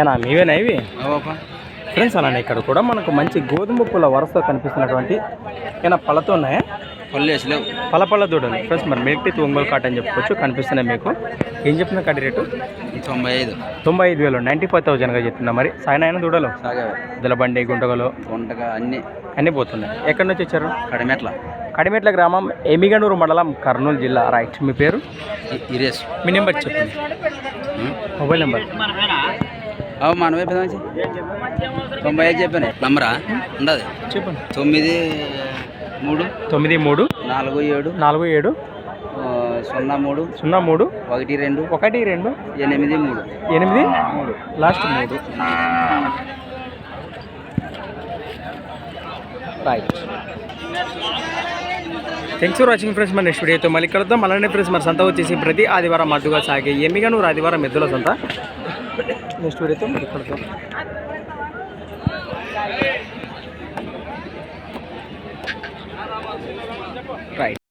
ఏనా మీవేనా ఇవి? ఫ్రెండ్స్ అలానే ఇక్కడ కూడా మనకు మంచి గోధుమ పూల వరుస కనిపిస్తున్నటువంటి ఏమైనా పళ్ళతో ఉన్నాయా? పల్లెస్ లేవు. పళ్ళ పళ్ళ దూడలు ఫ్రెండ్స్ మరి మిల్క్ ఒంగోలు కాట్ అని చెప్పుకోవచ్చు కనిపిస్తున్నాయి మీకు. ఏం చెప్తున్నా కడి రేటు? తొంభై ఐదు తొంభై ఐదు వేలు నైంటీ ఫైవ్ థౌజండ్గా చెప్తున్నా మరి. సాయన దూడలు? సాగవే. దులబండి గుంటగలు? వంటగా అన్ని. అన్నీ పోతున్నాయి. ఎక్కడి నుంచి వచ్చారు? కడిమెట్ల. కడిమెట్ల గ్రామం ఎమిగనూరు మండలం కర్నూలు జిల్లా. రైట్. మీ పేరు? మీ నెంబర్ చెప్పండి. Mobile number. అవు మనమే తొంభై ఐదు చెప్పాను. నంబరా? ఉండదు. చెప్పండి. తొమ్మిది మూడు. తొమ్మిది మూడు. నాలుగు ఏడు. నాలుగు ఏడు. సున్నా మూడు. సున్నా మూడు. ఒకటి రెండు. ఒకటి రెండు. ఎనిమిది మూడు. ఎనిమిది మూడు. లాస్ట్ మూడు. Bye. Thanks for watching friends మన నెక్స్ట్ వీడియోతో మళ్ళీ కలుద్దాం. అలానే ఫ్రెండ్స్ మన సంత వచ్చేసి ప్రతి ఆదివారం మద్దుగా సాగే ఎమ్మిగా నువ్వు ఆదివారం ఎద్దుల సంత? నెక్స్ట్ వీడియోతో మళ్ళీ కలుద్దాం. రైట్